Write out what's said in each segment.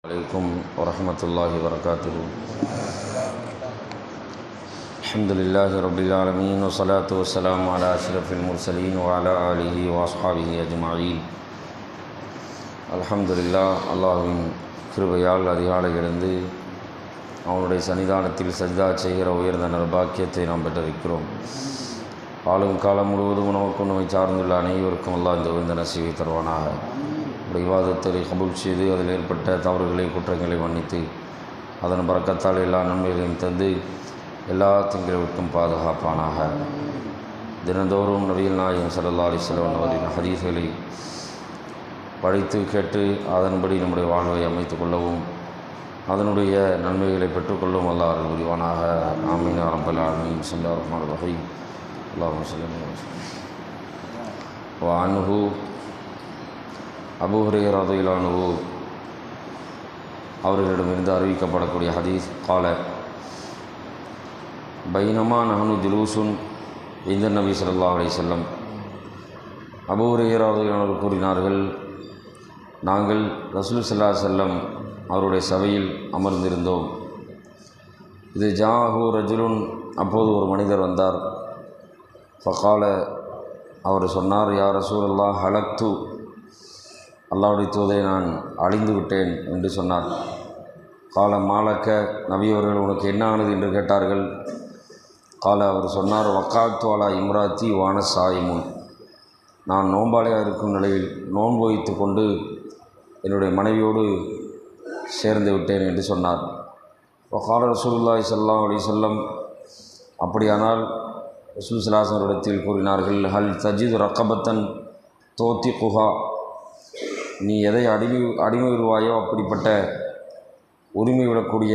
عليكم ورحمة الله وبركاته الحمد لله رب العالمين والصلاة والسلام على أشرف المرسلين وعلى آله وأصحابه أجمعين அல்ஹம்துலில்லா அல்லாஹ்வின் கிருபையால் அதிகாலை எழுந்து அவனுடைய சன்னிதானத்தில் சஜிதா செய்கிற உயர்ந்த நற்பாக்கியத்தை நாம் பெற்றிருக்கிறோம் ஆளும் காலம் முழுவதும் உணவுக்கு உணவை சார்ந்துள்ள அனைவருக்கும் அல்லாஹ் இந்த உயர்ந்த நசீவை தருவானாக விவாதத்தை கபூல் செய்து அதில் ஏற்பட்ட தவறுகளை குற்றங்களை மன்னித்து அதன் பறக்கத்தால் எல்லா நன்மைகளையும் தந்து எல்லா திங்களுக்கும் பாதுகாப்பானாக. தினந்தோறும் நபிகள் நாயகம் சல்லா அலிஸ்லாம் அவரின் ஹதீஸ்களை படித்து கேட்டு அதன்படி நம்முடைய வாழ்வை அமைத்துக் கொள்ளவும் அதனுடைய நன்மைகளை பெற்றுக்கொள்ளும் அல்லாறு அருள் புரிவானாக. ஆமீன் அரம்பல் ஆமீன் சல்லா ரஹ்மான் அல்லாஹ் வசல்லம் வானுஹு அபுஹரே ரதையிலானுவு அவர்களிடமிருந்து அறிவிக்கப்படக்கூடிய ஹதீஸ் கால பைனமா நஹனு ஜுலூசுன் இந்த நபி சொல்லா அலி செல்லம் அபூஹரே ரதையிலானவர் கூறினார்கள் நாங்கள் ரசூல் சல்லா செல்லம் அவருடைய சபையில் அமர்ந்திருந்தோம். இது ஜாஹூ ரஜுலுன். அப்போது ஒரு மனிதர் வந்தார். ஃபகால அவர் சொன்னார் யார் ரசூலல்லா ஹலக்து அல்லாவுடைய தூதை நான் அழிந்து விட்டேன் என்று சொன்னார். கால மாலக்க நபியவர்கள் உனக்கு என்ன ஆனது என்று கேட்டார்கள். கால அவர் சொன்னார் வக்காத்துவாலா இம்ராத்தி வான சாயிமுன். நான் நோம்பாளையாக இருக்கும் நிலையில் நோன்பு வைத்து கொண்டு என்னுடைய மனைவியோடு சேர்ந்து விட்டேன் என்று சொன்னார். வக்கால ரசூல்லாய் சல்லாம் அலி சொல்லம் அப்படியானால் ரசூல் சலாசனிடத்தில் கூறினார்கள் ஹல் தஜித் ரக்கபத்தன் தோத்தி குஹா நீ எதை அடிமை அடிமை உருவாயோ அப்படிப்பட்ட உரிமை விடக்கூடிய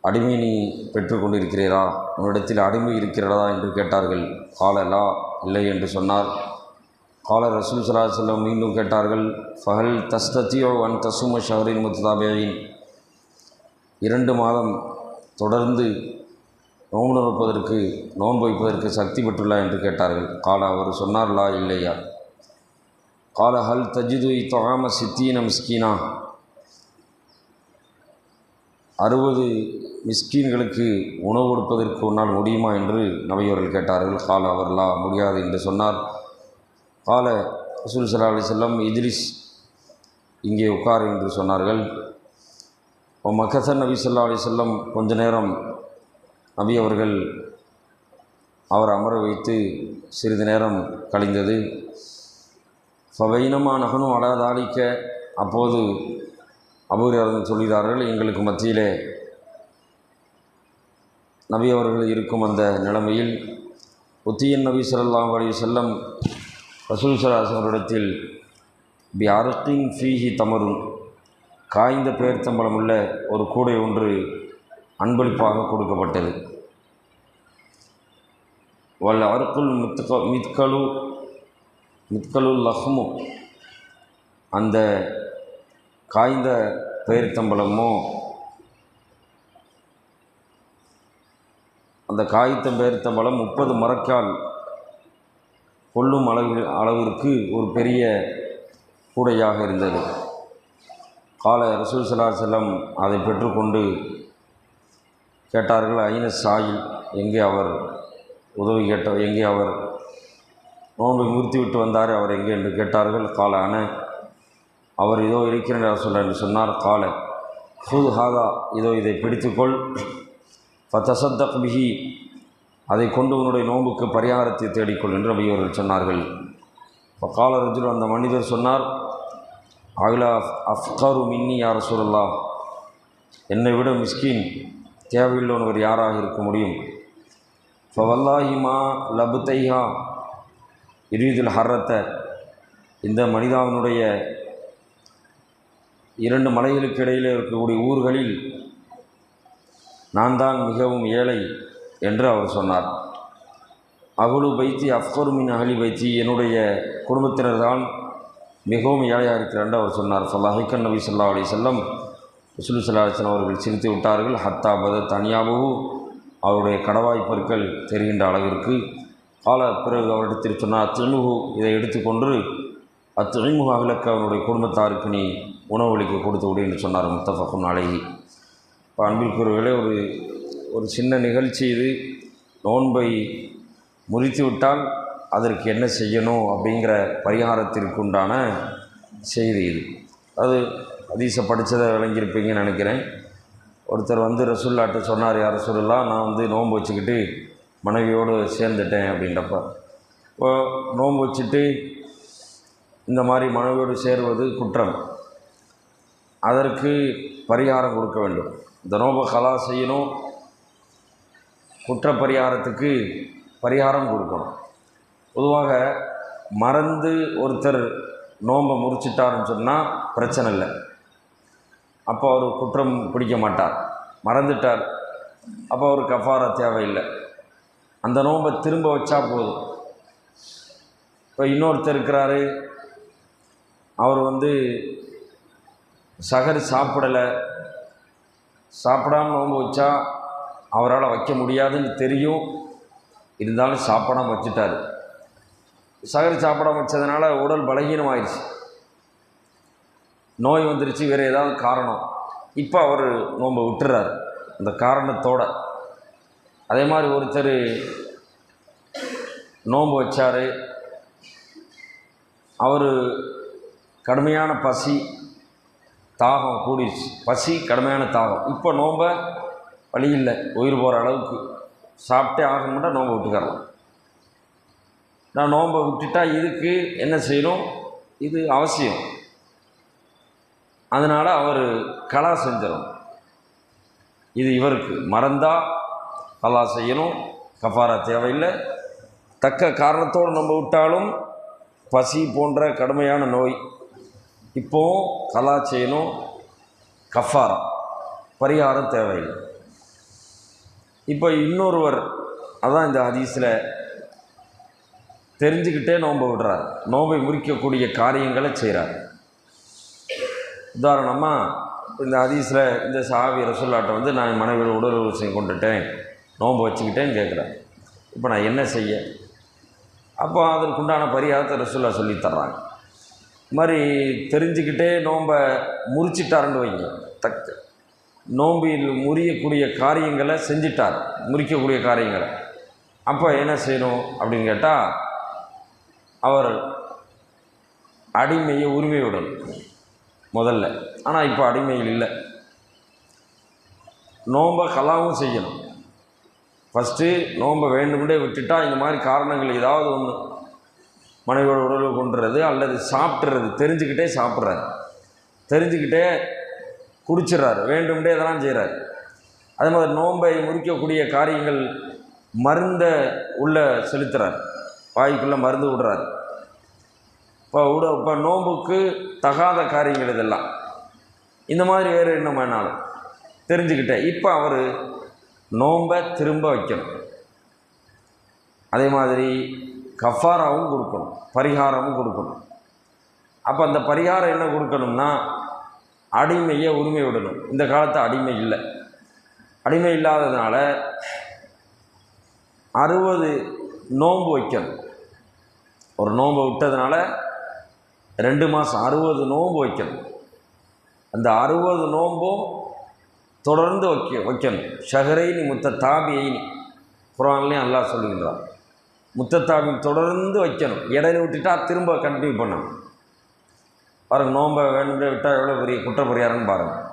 அடிமை நீ பெற்றுக்கொண்டிருக்கிறீரா? உன்னிடத்தில் அடிமை இருக்கிறதா என்று கேட்டார்கள். காலலா இல்லை என்று சொன்னார். கால ரசூல் சலா செல்லம் மீண்டும் கேட்டார்கள். ஃபஹல் தஸ்தத்தியோ அன் தசும ஷஹரின் முத்தாபேயின் இரண்டு மாதம் தொடர்ந்து நோன்பு நிற்பதற்கு நோன்பு வைப்பதற்கு சக்தி பெற்றுள்ளா என்று கேட்டார்கள். கால அவர் சொன்னார் லா இல்லையா? قال هل தஜிது தொகாம ستين மிஸ்கீனா அறுபது மிஸ்கீன்களுக்கு உணவு கொடுப்பதற்கு உன்னால் முடியுமா என்று நபையவர்கள் கேட்டார்கள். கால அவர்லா முடியாது என்று சொன்னார். கால ரசூல் சல்லா அலி செல்லம் இத்ரிஸ் இங்கே உட்கார் என்று சொன்னார்கள். மக்கசன் நபி சொல்லா அலி செல்லம் கொஞ்ச நேரம் நபி அவர்கள் அவர் அமர வைத்து சிறிது நேரம் கழிந்தது. ஃபபைனமா நகனும் அடாதாளிக்க அப்போது அபூரியர்கள் சொல்கிறார்கள் எங்களுக்கு மத்தியிலே நபி அவர்கள் இருக்கும் அந்த நிலைமையில் உத்தியன் நபி சொல்லாம் அலைஹி செல்லம் ரசூல் சலாசவரிடத்தில் பி அருக்கின் ஃபீஹி தமரும் காய்ந்த பேர்த்தம்பலம் உள்ள ஒரு கூடை ஒன்று அன்பளிப்பாக கொடுக்கப்பட்டது. வல் அருக்குல் மித்க மித்கலு மித்கலுல் லஹ்மு. அந்த காய்ந்த பேரித்தம்பளமோ அந்த காய்த்த பேரித்தம்பளம் முப்பது மரக்கால் கொள்ளும் அளவில் அளவிற்கு ஒரு பெரிய கூடையாக இருந்தது. கால ரசூல் சலா செல்லம் அதை பெற்றுக்கொண்டு கேட்டார்கள் ஐன சாயில் எங்கே அவர் உதவி கேட்ட எங்கே அவர் நோன்பை முறுத்தி விட்டு வந்தார். அவர் எங்கே என்று கேட்டார்கள். கால அன அவர் இதோ இருக்கிறார் சொல்ல என்று சொன்னார். கால. ஃபுது ஹாதா. இதோ இதை பிடித்துக்கொள். ஃபத்தசத்தக் பிஹி. அதை கொண்டு உன்னுடைய நோன்புக்கு பரிகாரத்தை தேடிக்கொள் என்று அவையவர்கள் சொன்னார்கள். இப்போ கால ரஜுல். அந்த மனிதர் சொன்னார். அகிலா அஃப்காரு மின்னி யார் சொல்லலா என்னை விட மிஸ்கின் தேவையுள்ளவனவர் யாராக இருக்க முடியும். இப்போ வல்லாஹிமா லபுத்தைஹா. இறுதியில் ஹர்ரத்தை இந்த மனிதாவினுடைய இரண்டு மலைகளுக்கு இடையில் இருக்கக்கூடிய ஊர்களில் நான் தான் மிகவும் ஏழை என்று அவர் சொன்னார். அகுலு பைத்தி அஃப்கருமின் அகலி பைத்தி என்னுடைய குடும்பத்தினர் தான் மிகவும் ஏழையாக இருக்கிறார் அவர் சொன்னார். ஃபல்லாஹிக்கன் நபி சொல்லா அலி செல்லம் ரசூல் சல்லா அவர்கள் சிரித்து விட்டார்கள். ஹத்தா பத தனியாகவும் அவருடைய கடவாய் தெரிகின்ற அளவிற்கு கால பிறகு அவரிடத்தில் சொன்னார் திருமுகு இதை எடுத்துக்கொண்டு அத்தொழிமுக அகிலக்கு அவனுடைய குடும்பத்தாருக்கு நீ உணவளிக்க கொடுத்து விடு என்று சொன்னார் முத்தஃபக்கும் அழகி இப்போ அன்பிற்குரியவர்களே ஒரு ஒரு சின்ன நிகழ்ச்சி இது. நோன்பை முறித்து விட்டால் அதற்கு என்ன செய்யணும் அப்படிங்கிற பரிகாரத்திற்குண்டான செய்தி இது. அது ஹதீஸை படித்ததை விளங்கியிருப்பீங்கன்னு நினைக்கிறேன். ஒருத்தர் வந்து ரசுல்லாட்ட சொன்னார் யார் சொல்லலாம் நான் வந்து நோன்பு வச்சுக்கிட்டு மனைவியோடு சேர்ந்துட்டேன் அப்படின்றப்ப இப்போ நோன்பு வச்சுட்டு இந்த மாதிரி மனைவியோடு சேருவது குற்றம். அதற்கு பரிகாரம் கொடுக்க வேண்டும். இந்த நோம்பை கலா செய்யணும். குற்ற பரிகாரத்துக்கு பரிகாரம் கொடுக்கணும். பொதுவாக மறந்து ஒருத்தர் நோன்பை முறிச்சிட்டாருன்னு சொன்னால் பிரச்சனை இல்லை. அப்போ அவர் குற்றம் பிடிக்க மாட்டார். மறந்துட்டார். அப்போ அவர் கஃபாரா தேவையில்லை. அந்த நோன்பை திரும்ப வச்சா போதும். இப்போ இன்னொருத்தர் இருக்கிறாரு. அவர் வந்து சகர் சாப்பிடலை. சாப்பிடாம நோன்பு வச்சா அவரால் வைக்க முடியாதுன்னு தெரியும். இருந்தாலும் சாப்பிடாமல் வச்சுட்டாரு. சகர் சாப்பிடாமல் வச்சதுனால உடல் பலகீனமாயிடுச்சு நோய் வந்துருச்சு. வேறு ஏதாவது காரணம். இப்போ அவர் நோன்பை விட்டுறாரு. அந்த காரணத்தோட அதே மாதிரி ஒருத்தர் நோன்பு வச்சார். அவர் கடுமையான பசி தாகம் கூடிடுச்சு. பசி கடுமையான தாகம். இப்போ நோம்ப வழி இல்லை. உயிர் போகிற அளவுக்கு. சாப்பிட்டே ஆகணும்னா நோம்பை விட்டுக்கரலாம் நான் நோன்பை விட்டுட்டா இதுக்கு என்ன செய்யணும்? இது அவசியம். அதனால் அவர் கலா செஞ்சிடும் இது இவருக்கு. மறந்தால் கலா செய்யணும். கஃபாரா தேவையில்லை. தக்க காரணத்தோடு நம்ம விட்டாலும் பசி போன்ற கடுமையான நோய். இப்போவும் கலா செய்யணும். கஃபாரா. பரிகாரம் தேவையில்லை. இப்போ இன்னொருவர் அதான் இந்த ஹதீஸில் தெரிஞ்சுக்கிட்டே நோன்பை விடுறார். நோம்பை முறிக்கக்கூடிய காரியங்களை செய்கிறார் உதாரணமாக இந்த ஹதீஸில் இந்த சாவி ரசுல்லாட்டை வந்து நான் மனைவியில் உடல் செய்ய கொண்டுட்டேன் நோன்பு வச்சுக்கிட்டேன்னு கேட்குறேன் இப்போ நான் என்ன செய்ய? அப்போ அதற்குண்டான பரிகாரத்தை ரசுல்லா சொல்லி தர்றாங்க. இது மாதிரி தெரிஞ்சுக்கிட்டே நோம்பை முறிச்சிட்டாருன்னு வைங்க. தக்க நோம்பில் முறியக்கூடிய காரியங்களை செஞ்சிட்டார். முறிக்கக்கூடிய காரியங்களை. அப்போ என்ன செய்யணும் அப்படின்னு கேட்டால் அவர் அடிமையை உரிமை விடணும். முதல்ல. ஆனால் இப்போ அடிமையில் இல்லை. நோன்பை கலாவும் செய்யணும். ஃபஸ்ட்டு நோன்பை வேண்டுமென்றே விட்டுட்டா இந்த மாதிரி காரணங்கள் ஏதாவது ஒன்று மனைவியோட உடலை கொண்டுறது அல்லது சாப்பிட்றது தெரிஞ்சுக்கிட்டே சாப்பிட்றாரு. தெரிஞ்சுக்கிட்டே குடிச்சிடுறாரு. வேண்டுமென்றே இதெல்லாம் செய்கிறாரு அதே மாதிரி நோன்பை முறிக்கக்கூடிய காரியங்கள் மருந்தை உள்ளே செலுத்துகிறார் வாய்க்குள்ளே மருந்து விடுறாரு. இப்போ உட இப்போ நோம்புக்கு தகாத காரியங்கள் இதெல்லாம். இந்த மாதிரி வேறு என்ன வேணாலும் தெரிஞ்சுக்கிட்டேன் இப்போ அவர் நோன்பை திரும்ப வைக்கணும். அதே மாதிரி கஃபாராவும் கொடுக்கணும் பரிகாரமும் கொடுக்கணும். அப்போ அந்த பரிகாரம் என்ன கொடுக்கணும்னா அடிமையை உரிமை விடணும். இந்த காலத்து அடிமை இல்லை. அடிமை இல்லாததுனால அறுபது நோன்பு வைக்கணும். ஒரு நோன்பை விட்டதுனால ரெண்டு மாதம் அறுபது நோன்பு வைக்கணும். அந்த அறுபது நோன்பும் தொடர்ந்து வைக்க வைக்கணும். ஷஹரைனி முத்த தாபியைனி குரான்லேயும் அல்லாஹ் சொல்லுகின்றான். முத்தத்தாபி தொடர்ந்து வைக்கணும். இடையில விட்டுட்டா திரும்ப கண்டினியூ பண்ணணும். பாருங்கள் நோன்பை வேணும்னே விட்டால் எவ்வளோ பெரிய குற்றப்பரிகாரம்னு பாருங்கள்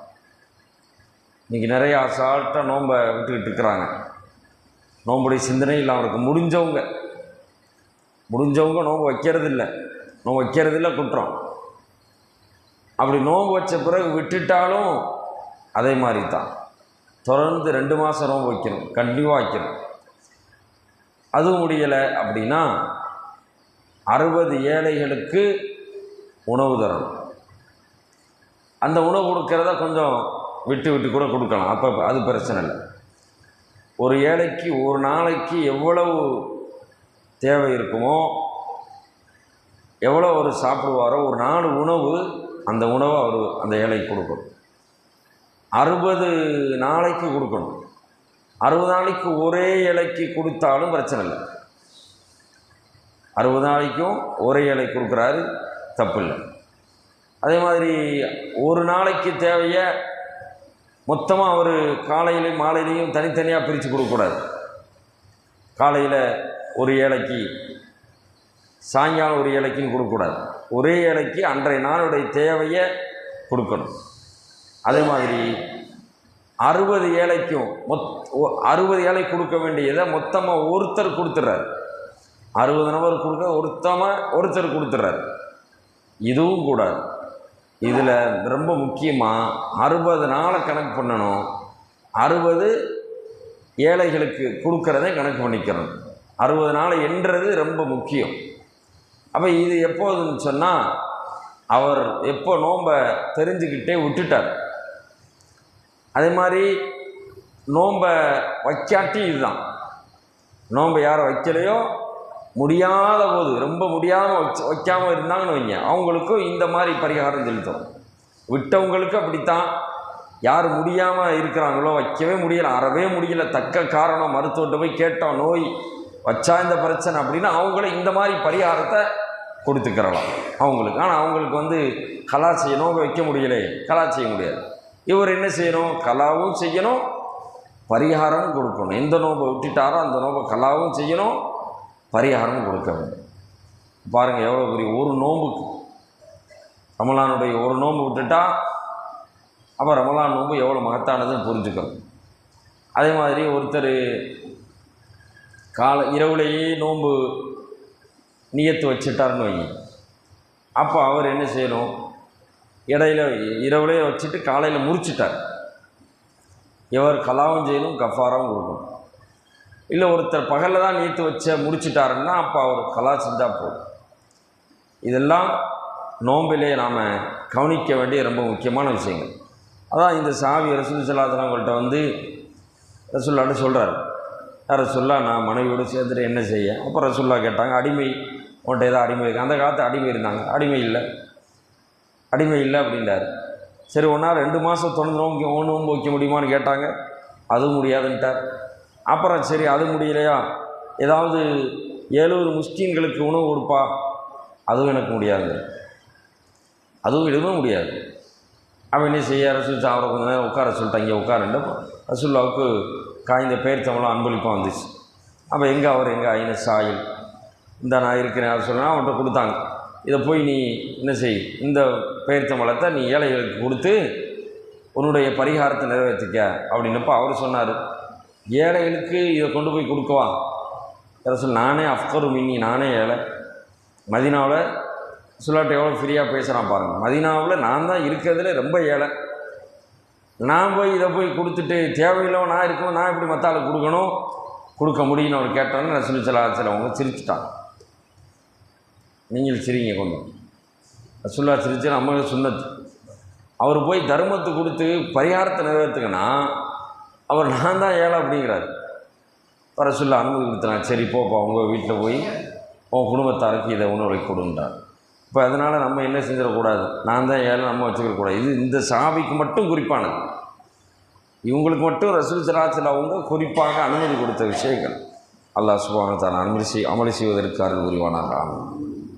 இன்றைக்கி நிறைய அசால்ட்டாக நோன்பை விட்டுக்கிட்டு இருக்கிறாங்க. நோம்புடைய சிந்தனை இல்லை அவருக்கு முடிஞ்சவங்க. முடிஞ்சவங்க நோன்பு வைக்கிறது இல்லை நோம்பு வைக்கிறது இல்லை குற்றம். அப்படி நோன்பு வச்ச பிறகு விட்டுட்டாலும் அதே மாதிரி தான். தொடர்ந்து ரெண்டு மாதம் நோன்பு வைக்கணும். கண்டிப்பாக வைக்கணும். அதுவும் முடியலை அப்படின்னா அறுபது ஏழைகளுக்கு உணவு தரணும். அந்த உணவு கொடுக்கறத கொஞ்சம் விட்டு விட்டு கூட கொடுக்கலாம். அப்போ அது பிரச்சனை இல்லை. ஒரு ஏழைக்கு ஒரு நாளைக்கு எவ்வளவு தேவை இருக்குமோ எவ்வளோ அவர் சாப்பிடுவாரோ ஒரு நாலு உணவு அந்த உணவை அவர் அந்த ஏழைக்கு கொடுக்கணும். அறுபது நாளைக்கு கொடுக்கணும். அறுபது நாளைக்கு ஒரே இலைக்கு கொடுத்தாலும் பிரச்சனை இல்லை. அறுபது நாளைக்கும் ஒரே இலை கொடுக்குறாரு தப்பு இல்லை. அதே மாதிரி ஒரு நாளைக்கு தேவையை மொத்தமாக அவர் காலையிலையும் மாலையிலையும் தனித்தனியாக பிரித்து கொடுக்கக்கூடாது. காலையில் ஒரு ஏழைக்கு சாயங்காலம் ஒரு ஏழைக்குன்னு கொடுக்கக்கூடாது. ஒரே ஏழைக்கு அன்றைய நாளுடைய தேவையை கொடுக்கணும். அதே மாதிரி அறுபது ஏழைக்கும் மொத் அறுபது ஏழை கொடுக்க வேண்டியதை மொத்தமாக ஒருத்தர் கொடுத்துட்றாரு அறுபது நபர் கொடுக்க ஒருத்தமாக ஒருத்தர் கொடுத்துட்றாரு இதுவும் கூடாது இதில் ரொம்ப முக்கியமாக அறுபது நாளை கணக்கு பண்ணணும். அறுபது ஏழைகளுக்கு கொடுக்குறதே கணக்கு பண்ணிக்கிறணும் அறுபது நாளை என்றது ரொம்ப முக்கியம். அப்போ இது எப்போதுன்னு சொன்னால் அவர் எப்போ நோன்பை தெரிஞ்சுக்கிட்டே விட்டுட்டார். அதே மாதிரி நோன்பை வைக்காட்டி இதுதான். நோன்பை யாரை வைக்கலையோ முடியாத போது ரொம்ப முடியாமல் வச்சு வைக்காமல் இருந்தாங்கன்னு வைங்க. அவங்களுக்கும் இந்த மாதிரி பரிகாரம் செலுத்தும் விட்டவங்களுக்கு அப்படித்தான். யார் முடியாமல் இருக்கிறாங்களோ வைக்கவே முடியலை அறவே முடியல தக்க காரணம் மருத்துவர்கிட்ட போய் கேட்டோம் நோய் வச்சா இந்த பிரச்சனை அப்படின்னா அவங்கள இந்த மாதிரி பரிகாரத்தை கொடுத்துக்கிறலாம். அவங்களுக்கு. ஆனால் அவங்களுக்கு வந்து கலா நோக்க வைக்க முடியலை கலா செய்ய முடியாது. இவர் என்ன செய்யணும்? கலாவும் செய்யணும் பரிகாரமும் கொடுக்கணும். எந்த நோம்பை விட்டுட்டாரோ அந்த நோம்பை கலாவும் செய்யணும் பரிகாரமும் கொடுக்க வேண்டும். பாருங்கள் எவ்வளோ பெரிய ஒரு நோம்புக்கு ரமலானுடைய ஒரு நோன்பு விட்டுட்டா அப்போ ரமலான் நோன்பு எவ்வளோ மகத்தானதுன்னு புரிஞ்சுக்கணும். அதே மாதிரி ஒருத்தர் காலை இரவுலேயே நோன்பு நியத்து வச்சுட்டாருன்னு வைங்க அப்போ அவர் என்ன செய்யணும்? இடையில இரவுலேயே வச்சுட்டு காலையில் முறிச்சிட்டார் இவர் கலாவும் செய்யணும் கஃபாராவும் கொடுக்கணும். இல்லை ஒருத்தர் பகலில் தான் நீத்து வச்ச முடிச்சிட்டாருன்னா அப்போ அவர் கலா செஞ்சால் போதும். இதெல்லாம் நோம்பிலே நாம் கவனிக்க வேண்டிய ரொம்ப முக்கியமான விஷயங்கள். அதான் இந்த சாவி ரசூல் சலாதனவங்கள்ட்ட வந்து ரசுல்லாட்டு சொல்கிறார் ரசுல்லா நான் மனைவியோடு சேர்ந்துட்டு என்ன செய்ய? அப்போ ரசுல்லா கேட்டாங்க அடிமை உன்ட்ட ஏதோ அடிமை இருக்கு அந்த காலத்து அடிமை இருந்தாங்க. அடிமை இல்லை. அடிமை இல்லை அப்படின்றார். சரி ஒன்றா ரெண்டு மாதம் தொடர்ந்து நோம்பு ஒன்று வைக்க முடியுமான்னு கேட்டாங்க. அதுவும் முடியாதுன்ட்டார். அப்புறம் சரி அது முடியலையா? ஏதாவது ஏழூர் முஸ்லீம்களுக்கு உணவு கொடுப்பா? அதுவும் எனக்கு முடியாது. அதுவும் எதுவும் முடியாது. அவன் என்ன செய்ய அரசு அவரை கொஞ்ச நேரம் உட்கார சொல்லிட்டாங்க இங்கே உட்காருண்டு ரசூல்லாவுக்கு காய்ந்த பேர் தமிழாக அன்பளிப்பாக வந்துச்சு. அப்போ எங்கே அவர்? எங்கே ஐநஸ் ஆயில் இந்த நான் இருக்கிறேன் அவர் சொன்னா அவன்கிட்ட கொடுத்தாங்க. இதை போய் நீ என்ன செய்? இந்த பெயர்த்த மலத்தை நீ ஏழைகளுக்கு கொடுத்து உன்னுடைய பரிகாரத்தை நிறைவேற்றிக்க அப்படின்னப்போ அவர் சொன்னார். ஏழைகளுக்கு இதை கொண்டு போய் கொடுக்கவா ரசூல் நானே அஃப்கரு மின்னி நானே ஏழை. மதினாவில் சொல்லாட்ட எவ்வளோ ஃப்ரீயாக பேசுகிறான் பாருங்கள் மதினாவில் நான் தான் இருக்கிறதுல ரொம்ப ஏழை. நான் போய் இதை போய் கொடுத்துட்டு தேவையில்லாமல் நான் இருக்கணும் நான் எப்படி மற்ற ஆளுக்கு கொடுக்கணும்? கொடுக்க முடியும்னு அவர் கேட்டோன்னு ரசூல் சலா சிலவங்க சிரிச்சிட்டாங்க. நீங்கள் சிரிங்க கொஞ்சம். ரசூல்லா சிரிச்சு நம்ம சுண்ணத்து அவர் போய் தர்மத்தை கொடுத்து பரிகாரத்தை நிறைவேற்றுங்கன்னா அவர் நான் தான் ஏழை அப்படிங்கிறார். வர சொல்ல அனுமதி கொடுத்தனா சரி போப்பா உங்கள் வீட்டில் போய் உன் குடும்பத்தாருக்கு இதை உணவு கொடுன்றார். இப்போ அதனால் நம்ம என்ன செஞ்சிடக்கூடாது? நான் தான் ஏழை நம்ம வச்சுக்கக்கூடாது. இது இந்த சாவிக்கு மட்டும் குறிப்பானது. இவங்களுக்கு மட்டும் ரசூல் சலாச்சில் அவங்க குறிப்பாக அனுமதி கொடுத்த விஷயங்கள். அல்லாஹ் சுபான தான் அனுமதி செய் அமளி செய்வதற்கு அருள் புரிவானாக.